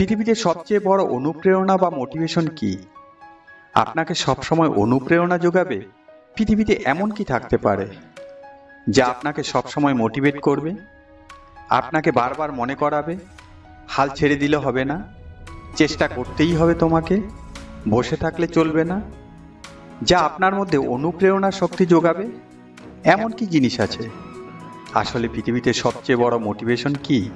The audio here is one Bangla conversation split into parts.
পৃথিবীতে সবচেয়ে বড় অনুপ্রেরণা বা মোটিভেশন কি? আপনাকে সবসময় অনুপ্রেরণা যোগাবে পৃথিবীতে এমন কি থাকতে পারে যা আপনাকে সবসময় মোটিভেট করবে? আপনাকে বারবার মনে করাবে, হাল ছেড়ে দিলে হবে না, চেষ্টা করতেই হবে তোমাকে, বসে থাকলে চলবে না, যা আপনার মধ্যে অনুপ্রেরণা শক্তি যোগাবে? এমন কি জিনিস আছে? আসলে পৃথিবীতে সবচেয়ে বড় মোটিভেশন কি?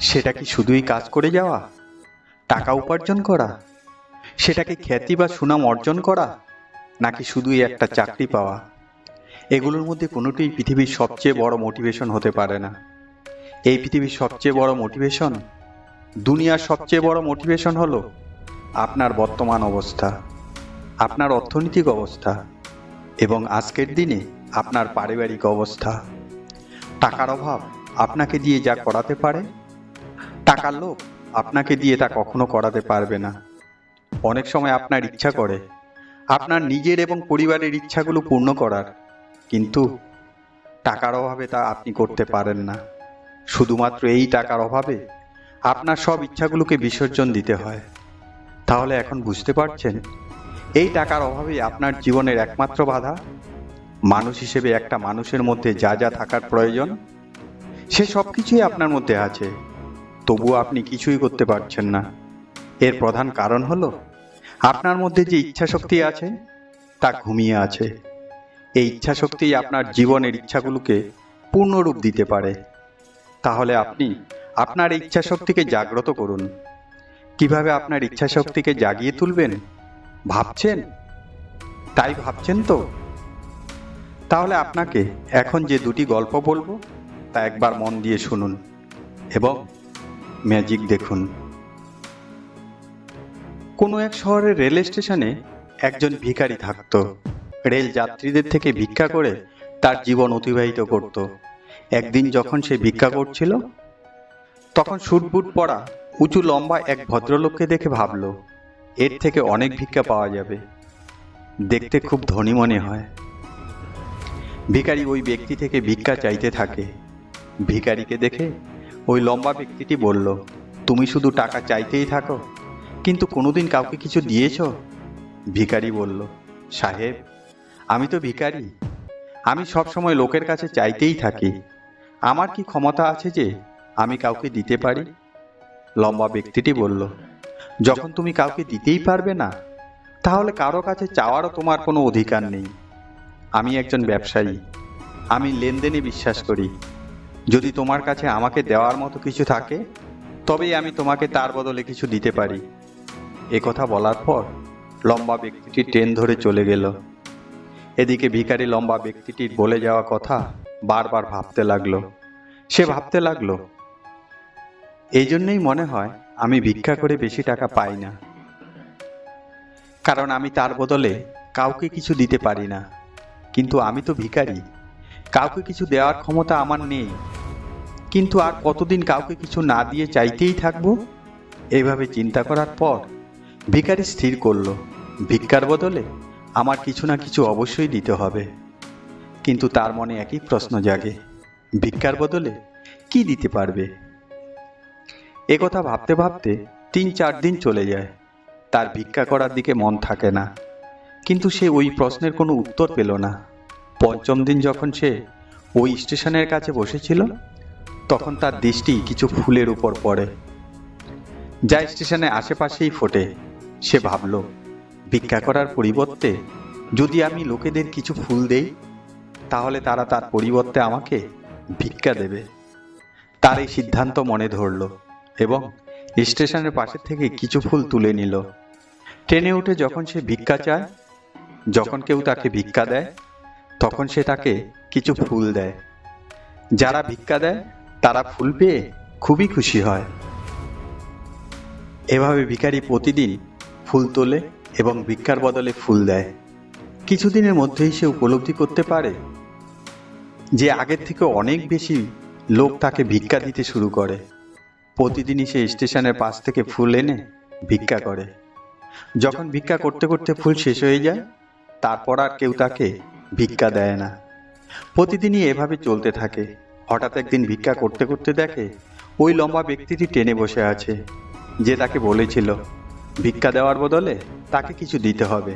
সেটা কি শুধুই কাজ করে যাওয়া? টাকা উপার্জন করা? সেটাকে খ্যাতি বা সুনাম অর্জন করা? নাকি শুধুই একটা চাকরি পাওয়া? এগুলোর মধ্যে কোনোটিই পৃথিবীর সবচেয়ে বড় মোটিভেশন হতে পারে না। এই পৃথিবীর সবচেয়ে বড় মোটিভেশন দুনিয়ার সবচেয়ে বড় মোটিভেশন হলো আপনার বর্তমান অবস্থা, আপনার অর্থনৈতিক অবস্থা এবং আজকের দিনে আপনার পারিবারিক অবস্থা। টাকার অভাব আপনাকে দিয়ে যা করাতে পারে টাকার লোভ আপনাকে দিয়ে তা কখনো করাতে পারবে না। অনেক সময় আপনার ইচ্ছা করে। আপনার নিজের এবং পরিবারের ইচ্ছাগুলো পূর্ণ করার। কিন্তু টাকার অভাবে তা আপনি করতে পারেন না। শুধুমাত্র এই টাকার অভাবে আপনার সব ইচ্ছাগুলোকে বিসর্জন দিতে হয়। তাহলে এখন বুঝতে পারছেন, এই টাকার অভাবেই আপনার জীবনের একমাত্র বাধা? মানুষ হিসেবে একটা মানুষের মধ্যে যা যা থাকার প্রয়োজন, সে সব কিছুই আপনার মধ্যে আছে। তবুও আপনি কিছুই করতে পারছেন না। এর প্রধান কারণ হলো, আপনার মধ্যে যে ইচ্ছা শক্তি আছে, তা ঘুমিয়ে আছে। এই ইচ্ছা শক্তি আপনার জীবনের ইচ্ছাগুলোকে পূর্ণরূপ দিতে পারে। তাহলে আপনি আপনার ইচ্ছা শক্তিকে জাগ্রত করুন। কীভাবে আপনার ইচ্ছা শক্তিকে জাগিয়ে তুলবেন? ভাবছেন? তাই ভাবছেন তো? তাহলে আপনাকে এখন যে দুটি গল্প বলব, তা একবার মন দিয়ে শুনুন এবং ম্যাজিক দেখুন। কোনো এক শহরের রেল স্টেশনে একজন ভিখারি থাকতো। রেল যাত্রীদের থেকে ভিক্ষা করে তার জীবন অতিবাহিত করত। একদিন যখন সে ভিক্ষা করছিল, তখন সুটবুট পরা উঁচু লম্বা এক ভদ্রলোককে দেখে ভাবলো, এর থেকে অনেক ভিক্ষা পাওয়া যাবে। দেখতে খুব ধনী মনে হয়। ভিখারি ওই ব্যক্তি থেকে ভিক্ষা চাইতে থাকে। ভিখারিকে দেখে ওই লম্বা ব্যক্তিটি বলল, তুমি শুধু টাকা চাইতেই থাকো, কিন্তু কোনোদিন কাউকে কিছু দিয়েছ? ভিখারি বলল, সাহেব, আমি তো ভিখারি। আমি সব সময় লোকের কাছে চাইতেই থাকি। আমার কি ক্ষমতা আছে যে আমি কাউকে দিতে পারি? লম্বা ব্যক্তিটি বলল, যখন তুমি কাউকে দিতেই পারবে না, তাহলে কারও কাছে চাওয়ারও তোমার কোনো অধিকার নেই। আমি একজন ব্যবসায়ী। আমি লেনদেনে বিশ্বাস করি। যদি তোমার কাছে আমাকে দেওয়ার মতো কিছু থাকে, তবেই আমি তোমাকে তার বদলে কিছু দিতে পারি। এ কথা বলার পর লম্বা ব্যক্তিটি ট্রেন ধরে চলে গেল। এদিকে ভিখারি লম্বা ব্যক্তিটির বলে যাওয়া কথা বারবার ভাবতে লাগল। সে ভাবতে লাগল, এই জন্যই মনে হয় আমি ভিক্ষা করে বেশি টাকা পাই না। কারণ আমি তার বদলে কাউকে কিছু দিতে পারি না। কিন্তু আমি তো ভিখারি। কাউকে কিছু দেওয়ার ক্ষমতা আমার নেই। কিন্তু আর কতদিন কাউকে কিছু না দিয়ে চাইতেই থাকব? এভাবে চিন্তা করার পর ভিখারি স্থির করল, ভিক্ষার বদলে আমার কিছু না কিছু অবশ্যই দিতে হবে। কিন্তু তার মনে একই প্রশ্ন জাগে, ভিক্ষার বদলে কি দিতে পারবে? এ কথা ভাবতে ভাবতে তিন চার দিন চলে যায়, তার ভিক্ষা করার দিকে মন থাকে না। কিন্তু সে ওই প্রশ্নের কোনো উত্তর পেল না। পঞ্চম দিন যখন সে ওই স্টেশনের কাছে বসেছিল তখন তার দৃষ্টি কিছু ফুলের উপর পড়ে। যা স্টেশনে আশেপাশেই ফোটে। সে ভাবল, ভিক্ষা করার পরিবর্তে যদি আমি লোকেদের কিছু ফুল দেই, তাহলে তারা তার পরিবর্তে আমাকে ভিক্ষা দেবে। তার এই সিদ্ধান্ত মনে ধরল এবং স্টেশনের পাশে থেকে কিছু ফুল তুলে নিল। ট্রেনে উঠে যখন সে ভিক্ষা চায়, যখন কেউ তাকে ভিক্ষা দেয়, তখন সে তাকে কিছু ফুল দেয়। যারা ভিক্ষা দেয় তারা ফুল পেয়ে খুবই খুশি হয়। এভাবে ভিখারি প্রতিদিন ফুল তোলে এবং ভিক্ষার বদলে ফুল দেয়। কিছুদিনের মধ্যেই সে উপলব্ধি করতে পারে যে আগের থেকে অনেক বেশি লোক তাকে ভিক্ষা দিতে শুরু করে। প্রতিদিনই সে স্টেশনের পাশ থেকে ফুল এনে ভিক্ষা করে। যখন ভিক্ষা করতে করতে ফুল শেষ হয়ে যায়, তারপর আর কেউ তাকে ভিক্ষা দেয় না। প্রতিদিনই এভাবে চলতে থাকে। হঠাৎ একদিন ভিক্ষা করতে করতে দেখে ওই লম্বা ব্যক্তিটি টেনে বসে আছে। যে তাকে বলেছিল, ভিক্ষা দেওয়ার বদলে তাকে কিছু দিতে হবে।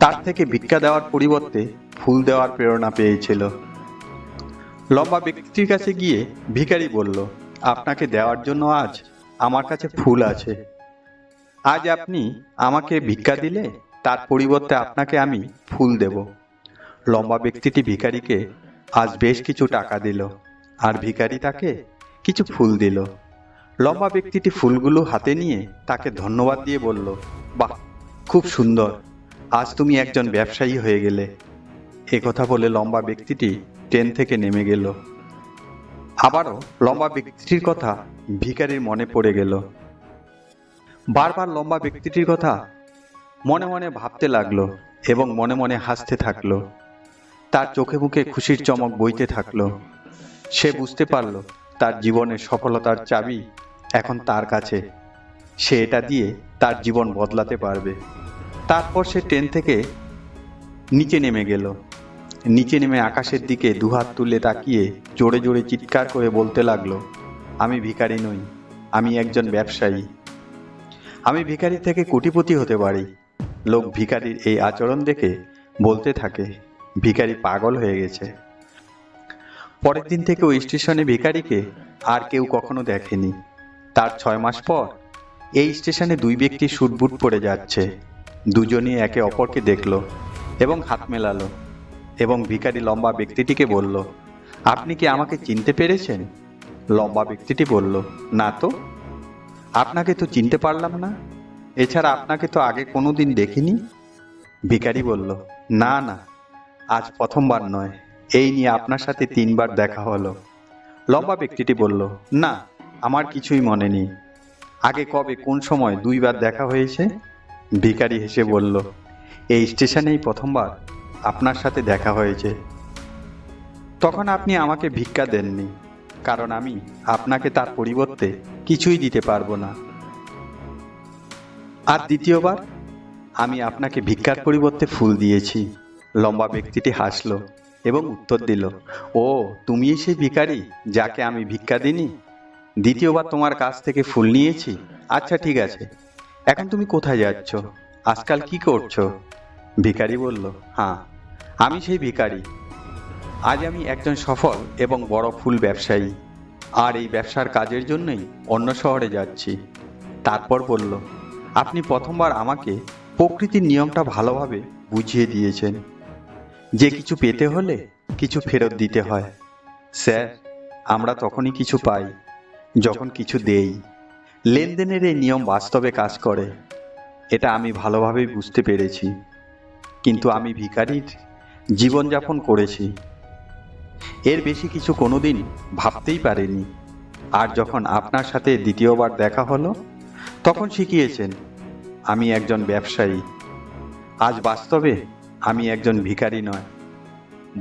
তার থেকে ভিক্ষা দেওয়ার পরিবর্তে ফুল দেওয়ার প্রেরণা পেয়েছিল। লম্বা ব্যক্তির কাছে গিয়ে ভিখারি বলল, আপনাকে দেওয়ার জন্য আজ আমার কাছে ফুল আছে। আজ আপনি আমাকে ভিক্ষা দিলে তার পরিবর্তে আপনাকে আমি ফুল দেব। লম্বা ব্যক্তিটি ভিখারিকে আজ বেশ কিছু টাকা দিল, আর ভিখারি তাকে কিছু ফুল দিল। লম্বা ব্যক্তিটি ফুলগুলো হাতে নিয়ে তাকে ধন্যবাদ দিয়ে বলল, বাহ, খুব সুন্দর। আজ তুমি একজন ব্যবসায়ী হয়ে গেলে। কথা বলে লম্বা ব্যক্তিটি ট্রেন থেকে নেমে গেল। আবারও লম্বা ব্যক্তিটির কথা ভিখারির মনে পড়ে গেল। বারবার লম্বা ব্যক্তিটির কথা মনে মনে ভাবতে লাগল এবং মনে মনে হাসতে থাকল। তার চোখে মুখে খুশির চমক বইতে থাকল। সে বুঝতে পারল, তার জীবনের সফলতার চাবি এখন তার কাছে। সে এটা দিয়ে তার জীবন বদলাতে পারবে। তারপর সে ট্রেন থেকে নিচে নেমে গেল। নিচে নেমে আকাশের দিকে দুহাত তুলে তাকিয়ে জোরে জোরে চিৎকার করে বলতে লাগল, আমি ভিখারি নই, আমি একজন ব্যবসায়ী। আমি ভিখারি থেকে কোটিপতি হতে পারি। লোক ভিখারির এই আচরণ দেখে বলতে থাকে ভিখারি পাগল হয়ে গেছে। পরের দিন থেকে ওই স্টেশনে ভিখারিকে আর কেউ কখনো দেখেনি। তার ছয় মাস পর এই স্টেশনে দুই ব্যক্তি শুটবুট পড়ে যাচ্ছে। দুজনই একে অপরকে দেখল এবং হাত মেলালো এবং ভিখারি লম্বা ব্যক্তিটিকে বলল, আপনি কি আমাকে চিনতে পেরেছেন? লম্বা ব্যক্তিটি বলল, না তো। আপনাকে তো চিনতে পারলাম না। এছাড়া আপনাকে তো আগে কোনো দিন দেখিনি? ভিখারি বলল, না না। আজ প্রথমবার নয়। এই নিয়ে আপনার সাথে তিনবার দেখা হলো। লম্বা ব্যক্তিটি বলল, না, আমার কিছুই মনে নেই। আগে কবে কোন সময় দুইবার দেখা হয়েছে? ভিখারি হেসে বলল, এই স্টেশনেই প্রথমবার আপনার সাথে দেখা হয়েছে। তখন আপনি আমাকে ভিক্ষা দেননি, কারণ আমি আপনাকে তার পরিবর্তে কিছুই দিতে পারব না। আর দ্বিতীয়বার আমি আপনাকে ভিক্ষার পরিবর্তে ফুল দিয়েছি। লম্বা ব্যক্তিটি হাসলো এবং উত্তর দিল, ও, তুমিই সেই ভিখারি যাকে আমি ভিক্ষা দিইনি? দ্বিতীয়বার তোমার কাছ থেকে ফুল নিয়েছি। আচ্ছা ঠিক আছে। এখন তুমি কোথায় যাচ্ছ? আজকাল কি করছ? ভিখারি বলল হ্যাঁ আমি সেই ভিখারি। আজ আমি একজন সফল এবং বড় ফুল ব্যবসায়ী। আর এই ব্যবসার কাজের জন্যই অন্য শহরে যাচ্ছি। তারপর বলল, আপনি প্রথমবার আমাকে প্রকৃতির নিয়মটা ভালোভাবে বুঝিয়ে দিয়েছেন। যে কিছু পেতে হলে কিছু ফেরত দিতে হয়। স্যার, আমরা তখনই কিছু পাই, যখন কিছু দেই। লেনদেনের এই নিয়ম বাস্তবে কাজ করে। এটা আমি ভালোভাবেই বুঝতে পেরেছি। কিন্তু আমি ভিখারির জীবনযাপন করেছি। এর বেশি কিছু কোনোদিন ভাবতেই পারিনি। আর যখন আপনার সাথে দ্বিতীয়বার দেখা হলো, তখন শিখিয়েছেন, আমি একজন ব্যবসায়ী। আজ বাস্তবে আমি একজন ভিখারি নয়,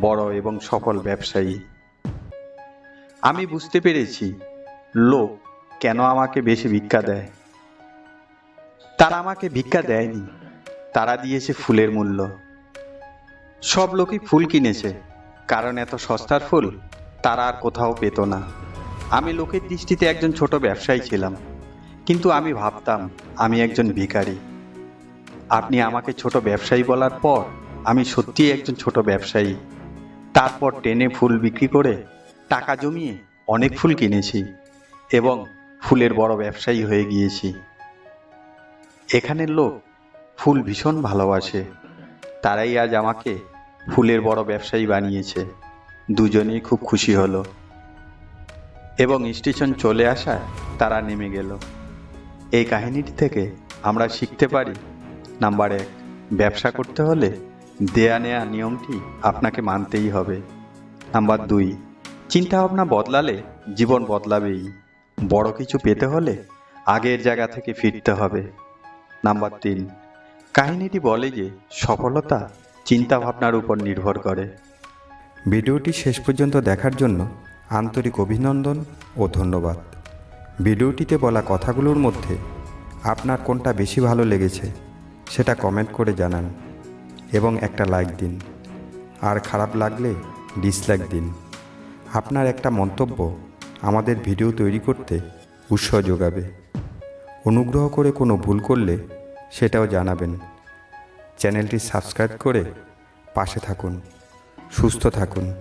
বড় এবং সফল ব্যবসায়ী। আমি বুঝতে পেরেছি লোক কেন আমাকে বেশি ভিক্ষা দেয়। তারা আমাকে ভিক্ষা দেয়নি, তারা দিয়েছে ফুলের মূল্য। সব লোকই ফুল কিনেছে, কারণ এত সস্তার ফুল তারা আর কোথাও পেত না। আমি লোকের দৃষ্টিতে একজন ছোট ব্যবসায়ী ছিলাম, কিন্তু আমি ভাবতাম আমি একজন ভিখারি। আপনি আমাকে ছোট ব্যবসায়ী বলার পর আমি সত্যিই একজন ছোট ব্যবসায়ী। তারপর টেনে ফুল বিক্রি করে টাকা জমিয়ে অনেক ফুল কিনেছি এবং ফুলের বড় ব্যবসায়ী হয়ে গিয়েছি। এখানের লোক ফুল ভীষণ ভালোবাসে। তারাই আজ আমাকে ফুলের বড় ব্যবসায়ী বানিয়েছে। দুজনেই খুব খুশি হলো। এবং স্টেশন চলে আসায় তারা নেমে গেল। এই কাহিনীটি থেকে আমরা শিখতে পারি, নাম্বার এক, ব্যবসা করতে হলে দেয়া নেয়া নিয়মটি আপনাকে মানতেই হবে। নাম্বার দুই, চিন্তাভাবনা বদলালে জীবন বদলাবেই। বড় কিছু পেতে হলে আগের জায়গা থেকে ফিরতে হবে। নাম্বার তিন, কাহিনীটি বলে যে সফলতা চিন্তাভাবনার উপর নির্ভর করে। ভিডিওটি শেষ পর্যন্ত দেখার জন্য আন্তরিক অভিনন্দন ও ধন্যবাদ। ভিডিওটিতে বলা কথাগুলোর মধ্যে আপনার কোনটা বেশি ভালো লেগেছে সেটা কমেন্ট করে জানান। এবং একটা লাইক দিন। আর খারাপ লাগলে ডিসলাইক দিন। আপনার একটা মন্তব্য আমাদের ভিডিও তৈরি করতে উৎসাহ যোগাবে। অনুগ্রহ করে কোনো ভুল করলে সেটাও জানাবেন। চ্যানেলটি সাবস্ক্রাইব করে পাশে থাকুন। সুস্থ থাকুন।